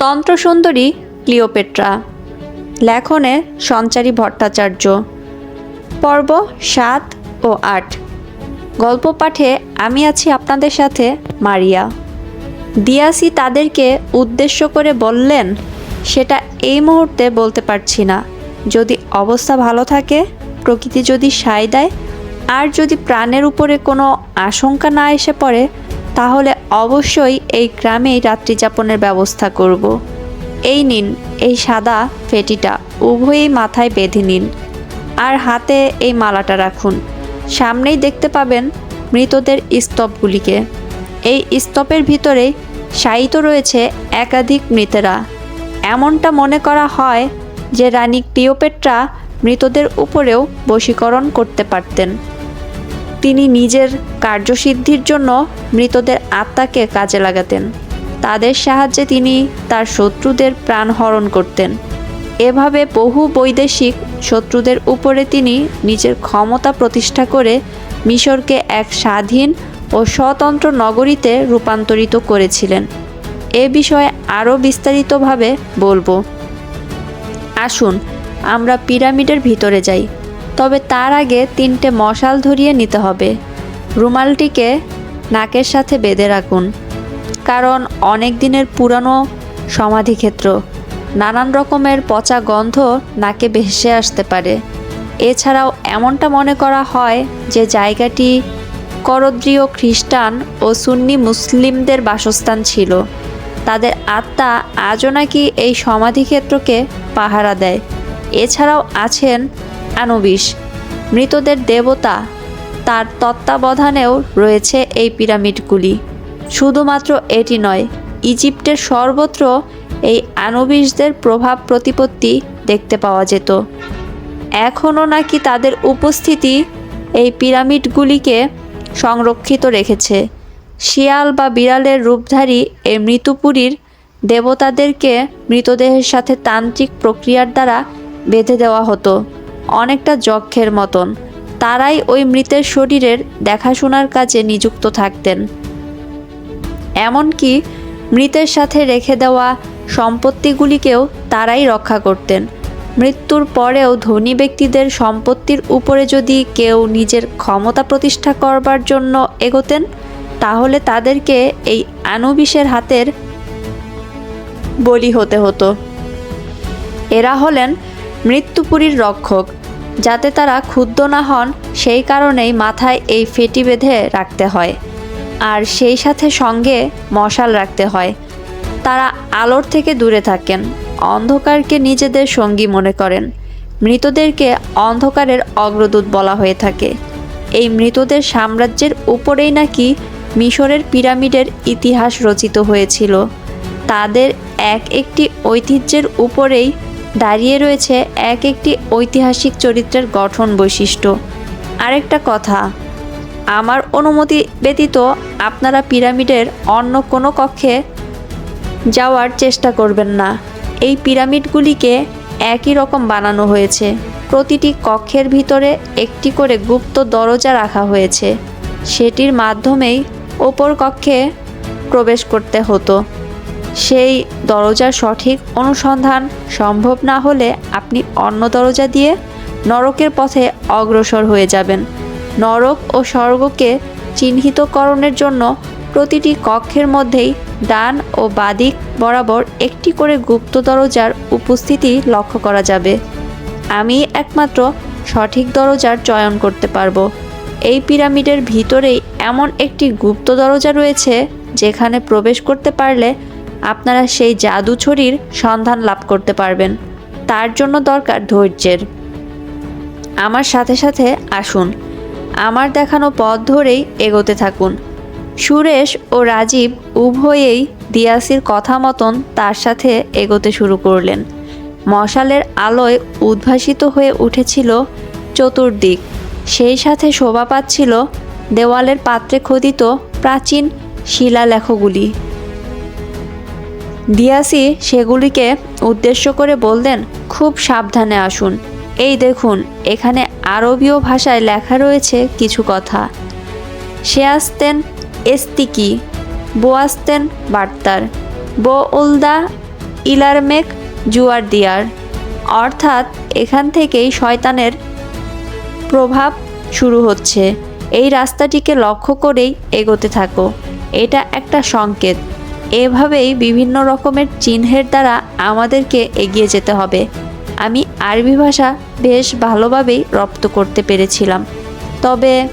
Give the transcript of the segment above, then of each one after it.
তন্ত্রসুন্দরী Cleopatra. লেখনে সঞ্চারী ভট্টাচার্য। পর্ব সাত ও আট। গল্প পাঠে আমি আছি আপনাদের সাথে মারিয়া। দিয়াসি তাদেরকে উদ্দেশ্য করে বললেন, সেটা এই মুহূর্তে বলতে পারছি না। যদি অবস্থা ভালো থাকে, প্রকৃতি যদি সায় দেয়, আর যদি প্রাণের উপরে কোনো আশঙ্কা না এসে পড়ে তাহলে অবশ্যই এই গ্রামেই রাত্রিযাপনের ব্যবস্থা করব। এই নিন এই সাদা ফেটিটা উভয়ই মাথায় বেঁধে নিন। আর হাতে এই মালাটা রাখুন। সামনেই দেখতে পাবেন মৃতদের স্তবগুলিকে। এই স্তপের ভিতরেই শায়িত রয়েছে একাধিক মৃতেরা। এমনটা মনে করা হয় যে রানী ক্লিওপেট্রা মৃতদের উপরেও বশীকরণ করতে পারতেন। তিনি নিজের কার্যসিদ্ধির জন্য মৃতদের আত্মাকে কাজে লাগাতেন। তাদের সাহায্যে তিনি তার শত্রুদের প্রাণ হরণ করতেন। এভাবে বহু বৈদেশিক শত্রুদের উপরে তিনি নিজের ক্ষমতা প্রতিষ্ঠা করে মিশরকে এক স্বাধীন ও স্বতন্ত্র নগরীতে রূপান্তরিত করেছিলেন। এ বিষয়ে আরও বিস্তারিতভাবে বলব। আসুন, আমরা পিরামিডের ভিতরে যাই। তবে তার আগে তিনটে মশাল ধরিয়ে নিতে হবে। রুমালটিকে নাকের সাথে বেঁধে রাখুন, কারণ অনেক দিনের পুরানো সমাধিক্ষেত্র। নানান রকমের পচা গন্ধ নাকে ভেসে আসতে পারে। এছাড়াও এমনটা মনে করা হয় যে জায়গাটি করদ্রীয় খ্রিস্টান ও সুন্নি মুসলিমদের বাসস্থান ছিল। তাদের আত্মা আজও নাকি এই সমাধিক্ষেত্রকে পাহারা দেয়। এছাড়াও আছেন আনুবিস মৃতদের দেবতা তার তত্ত্বাবধানেও রয়েছে এই পিরামিডগুলি। শুধুমাত্র এটি নয়, ইজিপ্টের সর্বত্র এই আনুবিসদের প্রভাব প্রতিপত্তি দেখতে পাওয়া যেত। এখনও নাকি তাদের উপস্থিতি এই পিরামিডগুলিকে সংরক্ষিত রেখেছে। শিয়াল বা বিড়ালের রূপধারী এই মৃতপুরীর দেবতাদেরকে মৃতদেহের সাথে তান্ত্রিক প্রক্রিয়ার দ্বারা বেঁধে দেওয়া হতো। অনেকটা যক্ষের মতন। তারাই ওই মৃতের শরীরের দেখাশোনার কাজে নিযুক্ত থাকতেন। এমনকি মৃতের সাথে রেখে দেওয়া সম্পত্তিগুলিকেও তারাই রক্ষা করতেন। মৃত্যুর পরেও ধনী ব্যক্তিদের সম্পত্তির উপরে যদি কেউ নিজের ক্ষমতা প্রতিষ্ঠা করবার জন্য এগোতেন, তাহলে তাদেরকে এই আনুবিসের হাতের বলি হতে হতো। এরা হলেন মৃত্যুপুরীর রক্ষক। যাতে তারা ক্ষুব্ধ না হন, সেই কারণেই মাথায় এই ফেটি বেঁধে রাখতে হয়। আর সেই সাথে সঙ্গে মশাল রাখতে হয়। তারা আলোর থেকে দূরে থাকেন, অন্ধকারকে নিজেদের সঙ্গী মনে করেন। মৃতদেরকে অন্ধকারের অগ্রদূত বলা হয়ে থাকে। এই মৃতদের সাম্রাজ্যের উপরেই নাকি মিশরের পিরামিডের ইতিহাস রচিত হয়েছিল। তাদের এক একটি ঐতিহ্যের উপরেই দাঁড়িয়ে রয়েছে এক একটি ঐতিহাসিক চরিত্রের গঠন বৈশিষ্ট্য। আরেকটা কথা, আমার অনুমতি ব্যতীত আপনারা পিরামিডের অন্য কোনো কক্ষে যাওয়ার চেষ্টা করবেন না। এই পিরামিডগুলিকে একই রকম বানানো হয়েছে। প্রতিটি কক্ষের ভিতরে একটি করে গুপ্ত দরজা রাখা হয়েছে। সেটির মাধ্যমেই ওপর কক্ষে প্রবেশ করতে হতো। সেই দরজার সঠিক অনুসন্ধান সম্ভব না হলে আপনি অন্য দরজা দিয়ে নরকের পথে অগ্রসর হয়ে যাবেন। নরক ও স্বর্গকে চিহ্নিতকরণের জন্য প্রতিটি কক্ষের মধ্যেই ডান ও বাদিক বরাবর একটি করে গুপ্ত দরজার উপস্থিতি লক্ষ্য করা যাবে। আমি একমাত্র সঠিক দরজার চয়ন করতে পারব। এই পিরামিডের ভিতরেই এমন একটি গুপ্ত দরজা রয়েছে, যেখানে প্রবেশ করতে পারলে আপনারা সেই জাদু ছড়ির সন্ধান লাভ করতে পারবেন। তার জন্য দরকার ধৈর্যের। আমার সাথে সাথে আসুন। আমার দেখানো পথ ধরেই এগোতে থাকুন। সুরেশ ও রাজীব উভয়েই দিয়াসির কথা মতন তার সাথে এগোতে শুরু করলেন। মশালের আলোয় উদ্ভাসিত হয়ে উঠেছিল চতুর্দিক। সেই সাথে শোভা পাচ্ছিল দেওয়ালের পাত্রে খোদিত প্রাচীন শিলালেখগুলি। দিয়াসি সেগুলিকে উদ্দেশ্য করে বললেন, খুব সাবধানে আসুন। এই দেখুন, এখানে আরবীয় ভাষায় লেখা রয়েছে কিছু কথা। সে আসতেন এস্তিকি বো আসতেন বার্তার বো উলদা ইলারমেক জুয়ার দিয়ার। অর্থাৎ এখান থেকেই শয়তানের প্রভাব শুরু হচ্ছে। এই রাস্তাটিকে লক্ষ্য করেই এগোতে থাকো। এটা একটা সংকেত। এভাবেই বিভিন্ন রকমের চিহ্নের দ্বারা আমাদেরকে এগিয়ে যেতে হবে। আমি আরবি ভাষা বেশ ভালোভাবেই রপ্ত করতে পেরেছিলাম। তবে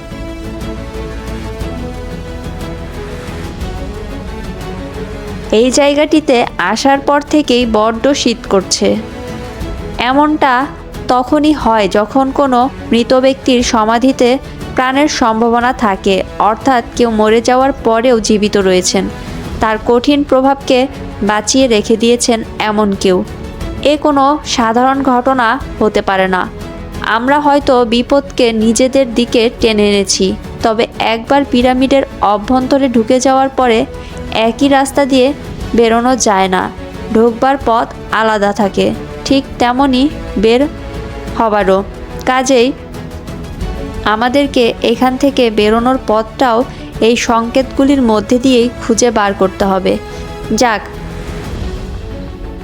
এই জায়গাটিতে আসার পর থেকেই বড্ড শীত করছে। এমনটা তখনই হয় যখন কোনো মৃত ব্যক্তির সমাধিতে প্রাণের সম্ভাবনা থাকে, অর্থাৎ কেউ মরে যাওয়ার পরেও জীবিত রয়েছেন। তার কঠিন প্রভাবকে বাঁচিয়ে রেখে দিয়েছেন এমন কেউ। এ কোনো সাধারণ ঘটনা হতে পারে না। আমরা হয়তো বিপদকে নিজেদের দিকে টেনে এনেছি, তবে একবার পিরামিডের অভ্যন্তরে ঢুকে যাওয়ার পরে একই রাস্তা দিয়ে বেরোনো যায় না। ঢুকবার পথ আলাদা থাকে, ঠিক তেমনই বের হবারও। কাজেই আমাদেরকে এখান থেকে বেরোনোর পথটাও এই সংকেতগুলির মধ্যে দিয়েই খুঁজে বার করতে হবে। যাক,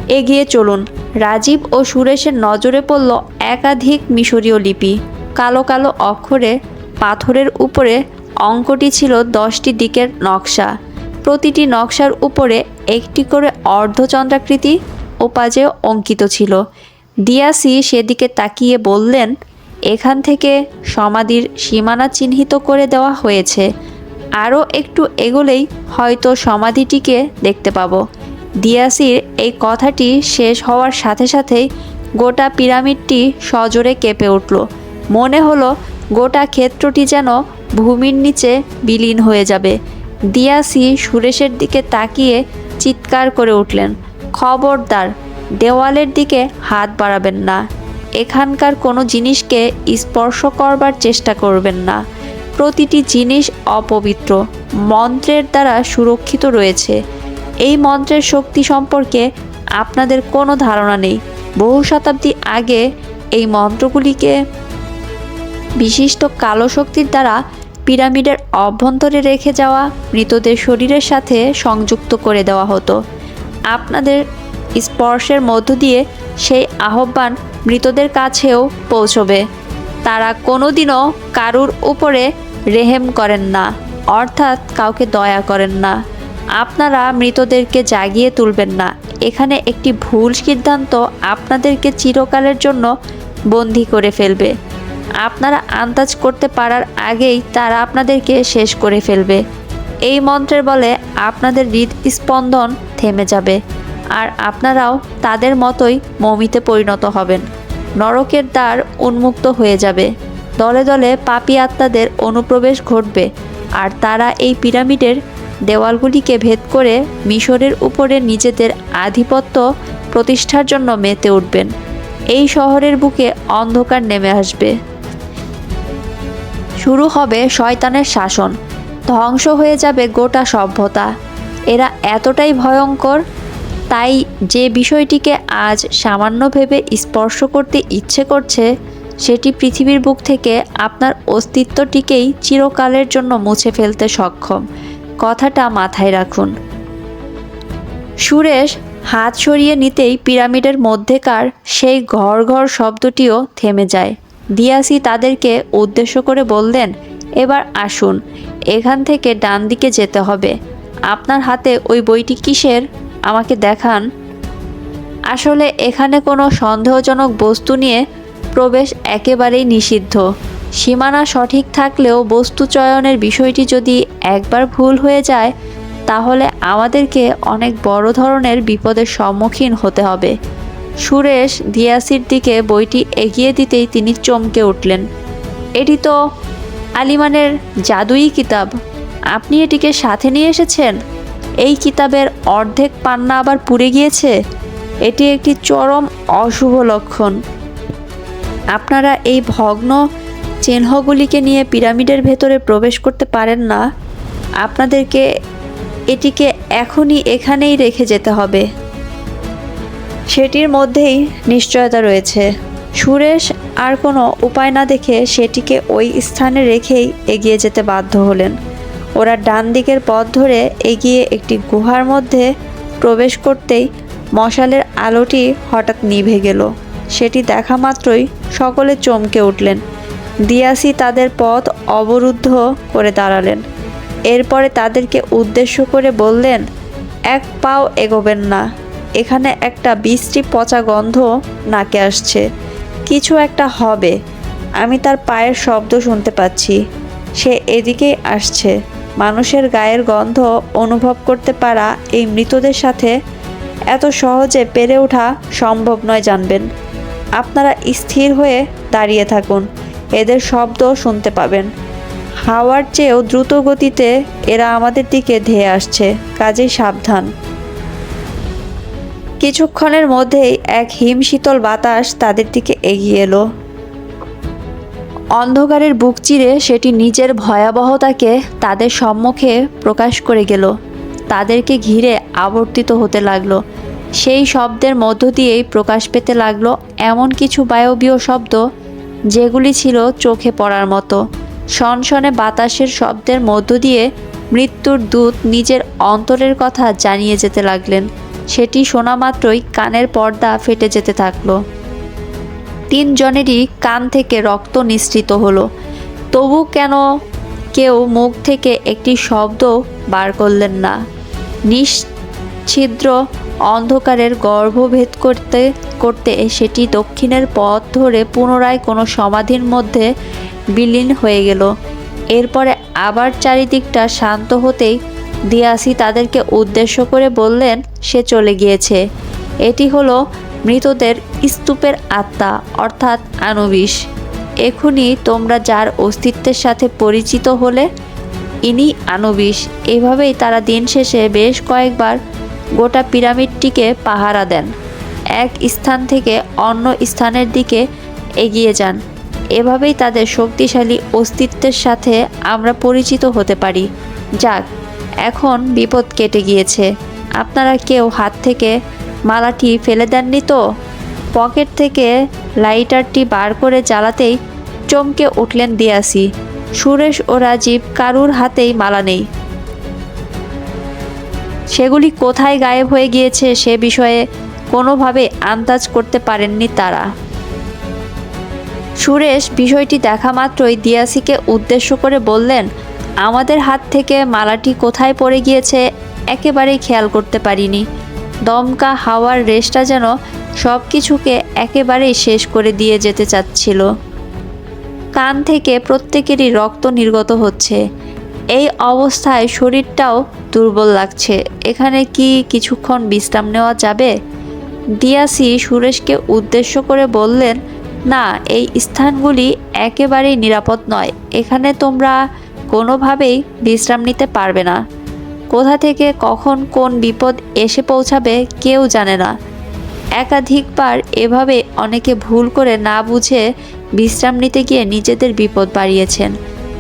এগিয়ে চলুন। রাজীব ও সুরেশের নজরে পড়ল একাধিক মিশরীয় লিপি। কালো কালো অক্ষরে পাথরের উপরে অঙ্কটি ছিল দশটি দিকের নকশা। প্রতিটি নকশার উপরে একটি করে অর্ধচন্দ্রাকৃতি ওপাজে অঙ্কিত ছিল। দিয়াসি সেদিকে তাকিয়ে বললেন, এখান থেকে সমাধির সীমানা চিহ্নিত করে দেওয়া হয়েছে। আরও একটু এগোলেই হয়তো সমাধিটিকে দেখতে পাবো। দিয়াসির এই কথাটি শেষ হওয়ার সাথে সাথেই গোটা পিরামিডটি সজোরে কেঁপে উঠল। মনে হলো গোটা ক্ষেত্রটি যেন ভূমির নিচে বিলীন হয়ে যাবে। দিয়াসি সুরেশের দিকে তাকিয়ে চিৎকার করে উঠলেন, খবরদার, দেওয়ালের দিকে হাত বাড়াবেন না। এখানকার কোনো জিনিসকে স্পর্শ করবার চেষ্টা করবেন না। প্রতিটি জিনিস অপবিত্র। মন্ত্রের দ্বারা সুরক্ষিত রয়েছে। এই মন্ত্রের শক্তি সম্পর্কে আপনাদের কোনো ধারণা নেই। বহু শতাব্দী আগে এই মন্ত্রগুলিকে বিশিষ্ট কালো শক্তির দ্বারা পিরামিডের অভ্যন্তরে রেখে যাওয়া মৃতদের শরীরের সাথে সংযুক্ত করে দেওয়া হতো। আপনাদের স্পর্শের মধ্য দিয়ে সেই আহ্বান মৃতদের কাছেও পৌঁছবে। তারা কোনোদিনও কারুর উপরে রেহেম করেন না, অর্থাৎ কাউকে দয়া করেন না। আপনারা মৃতদেরকে জাগিয়ে তুলবেন না। এখানে একটি ভুল সিদ্ধান্ত আপনাদেরকে চিরকালের জন্য বন্দি করে ফেলবে। আপনারা আন্দাজ করতে পারার আগেই তারা আপনাদেরকে শেষ করে ফেলবে। এই মন্ত্রের বলে আপনাদের হৃদস্পন্দন থেমে যাবে, আর আপনারাও তাদের মতোই মমিতে পরিণত হবেন। নরকের দ্বার উন্মুক্ত হয়ে যাবে। দলে দলে পাপী আত্মাদের অনুপ্রবেশ ঘটবে, আর তারা এই পিরামিডের দেওয়ালগুলিকে ভেদ করে মিশরের উপরে নিজেদের আধিপত্য প্রতিষ্ঠার জন্য মেতে উঠবেন। এই শহরের বুকে অন্ধকার নেমে আসবে। শুরু হবে শয়তানের শাসন। ধ্বংস হয়ে যাবে গোটা সভ্যতা। এরা এতটাই ভয়ঙ্কর তাই যে বিষয়টিকে আজ সামান্য ভেবে স্পর্শ করতে ইচ্ছে করছে, সেটি পৃথিবীর বুক থেকে আপনার অস্তিত্বটিকেই চিরকালের জন্য মুছে ফেলতে সক্ষম। কথাটা মাথায় রাখুন। সুরেশ হাত সরিয়ে নিতেই পিরামিডের মধ্যেকার সেই ঘর ঘর শব্দটিও থেমে যায়। দিয়াসি তাদেরকে উদ্দেশ্য করে বললেন, এবার আসুন, এখান থেকে ডান দিকে যেতে হবে। আপনার হাতে ওই বইটি কিসের? আমাকে দেখান। আসলে এখানে কোনো সন্দেহজনক বস্তু নিয়ে প্রবেশ একেবারেই নিষিদ্ধ। সীমানা সঠিক থাকলেও বস্তু চয়নের বিষয়টি যদি একবার ভুল হয়ে যায়, তাহলে আমাদেরকে অনেক বড় ধরনের বিপদের সম্মুখীন হতে হবে। সুরেশ দিয়াসির দিকে বইটি এগিয়ে দিতেই তিনি চমকে উঠলেন। এটি তো আলিমানের জাদুই কিতাব। আপনি এটিকে সাথে নিয়ে এসেছেন? এই কিতাবের অর্ধেক পান্না আবার পুড়ে গিয়েছে? এটি একটি চরম অশুভ লক্ষণ। আপনারা এই ভগ্ন চিহ্নগুলিকে নিয়ে পিরামিডের ভেতরে প্রবেশ করতে পারেন না। আপনাদেরকে এটিকে এখনই এখানেই রেখে যেতে হবে। সেটির মধ্যেই নিশ্চয়তা রয়েছে। সুরেশ আর কোনো উপায় না দেখে সেটিকে ওই স্থানে রেখেই এগিয়ে যেতে বাধ্য হলেন। ওরা ডান দিকের পথ ধরে এগিয়ে একটি গুহার মধ্যে প্রবেশ করতেই মশালের আলোটি হঠাৎ নিভে গেল। সেটি দেখা মাত্রই সকলে চমকে উঠলেন। দিয়াসি তাদের পথ অবরুদ্ধ করে দাঁড়ালেন। এরপরে তাদেরকে উদ্দেশ্য করে বললেন, এক পাও এগোবেন না। এখানে একটা বৃষ্টি পচা গন্ধ নাকে আসছে। কিছু একটা হবে। আমি তার পায়ের শব্দ শুনতে পাচ্ছি। সে এদিকেই আসছে। মানুষের গায়ের গন্ধ অনুভব করতে পারা এই মৃতদের সাথে এত সহজে পেরে ওঠা সম্ভব নয় জানবেন। আপনারা স্থির হয়ে দাঁড়িয়ে থাকুন, এদের শব্দ শুনতে পাবেন। হাওয়ার চেয়েও দ্রুত গতিতে এরা আমাদের দিকে ধেয়ে আসছে, কাজেই সাবধান। কিছুক্ষণের মধ্যেই এক হিমশীতল বাতাস তাদের দিকে এগিয়ে এলো। অন্ধকারের বুক চিরে সেটি নিজের ভয়াবহতাকে তাদের সম্মুখে প্রকাশ করে গেল। তাদেরকে ঘিরে আবর্তিত হতে লাগল। সেই শব্দের মধ্য দিয়েই প্রকাশ পেতে লাগল এমন কিছু বায়বীয় শব্দ যেগুলি ছিল চোখে পড়ার মতো। শনশনে বাতাসের শব্দের মধ্য দিয়ে মৃত্যুর দূত নিজের অন্তরের কথা জানিয়ে যেতে লাগলেন। সেটি শোনা মাত্রই কানের পর্দা ফেটে যেতে থাকল। তিনজনেরই কান থেকে রক্ত নিঃসৃত হলো। তবু কেন কেউ মুখ থেকে একটি শব্দ বার করলেন না? নিশ্ছিদ্র অন্ধকারের গর্ভভেদ করতে করতে সেটি দক্ষিণের পথ ধরে পুনরায় কোনো সমাধির মধ্যে বিলীন হয়ে গেল। এরপরে আবার চারিদিকটা শান্ত হতেই দিয়াসি তাদেরকে উদ্দেশ্য করে বললেন, সে চলে গিয়েছে। এটি হলো মৃতদের স্তূপের আত্মা, অর্থাৎ আনুবিস এখনই তোমরা যার অস্তিত্বের সাথে পরিচিত হলে, ইনি আনুবিস এভাবেই তারা দিন শেষে বেশ কয়েকবার গোটা পিরামিডটিকে পাহারা দেন। এক স্থান থেকে অন্য স্থানের দিকে এগিয়ে যান। এভাবেই তাদের শক্তিশালী অস্তিত্বের সাথে আমরা পরিচিত হতে পারি। যাক, এখন বিপদ কেটে গিয়েছে। আপনারা কেউ হাত থেকে মালাটি ফেলে দেননি তো। পকেট থেকে লাইটারটি বার করে জ্বালাতেই চমকে উঠলেন দিয়াসি। সুরেশ ও রাজীব কারুর হাতেই মালা নেই। সেগুলি কোথায় গায়েব হয়ে গিয়েছে সে বিষয়ে কোনোভাবে আন্দাজ করতে পারেননি তারা। সুরেশ বিষয়টি দেখা মাত্রই দিয়াসিকে উদ্দেশ্য করে বললেন, আমাদের হাত থেকে মালাটি কোথায় পড়ে গিয়েছে একেবারেই খেয়াল করতে পারিনি। দমকা হাওয়ার রেসটা যেন সব কিছুকে একেবারেই শেষ করে দিয়ে যেতে চাচ্ছিল। কান থেকে প্রত্যেকেরই রক্ত নির্গত হচ্ছে। এই অবস্থায় শরীরটাও দুর্বল লাগছে। এখানে কি কিছুক্ষণ বিশ্রাম নেওয়া যাবে? দিয়াসি সুরেশকে উদ্দেশ্য করে বললেন, না, এই স্থানগুলি একেবারেই নিরাপদ নয়। এখানে তোমরা কোনোভাবেই বিশ্রাম নিতে পারবে না। কোথা থেকে কখন কোন বিপদ এসে পৌঁছাবে কেউ জানে না। একাধিকবার এভাবে অনেকে ভুল করে না বুঝে বিশ্রাম নিতে গিয়ে নিজেদের বিপদ বাড়িয়েছেন।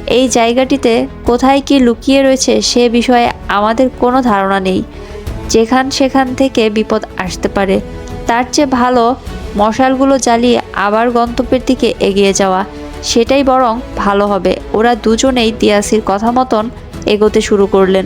এই জায়গাটিতে কোথায় কি লুকিয়ে রয়েছে সে বিষয়ে আমাদের কোনো ধারণা নেই। যেখান সেখান থেকে বিপদ আসতে পারে। তার চেয়ে ভালো মশালগুলো জ্বালিয়ে আবার গন্তব্যের দিকে এগিয়ে যাওয়া। সেটাই বরং ভালো হবে। ওরা দুজনেই দিয়াসির কথা মতন এগোতে শুরু করলেন।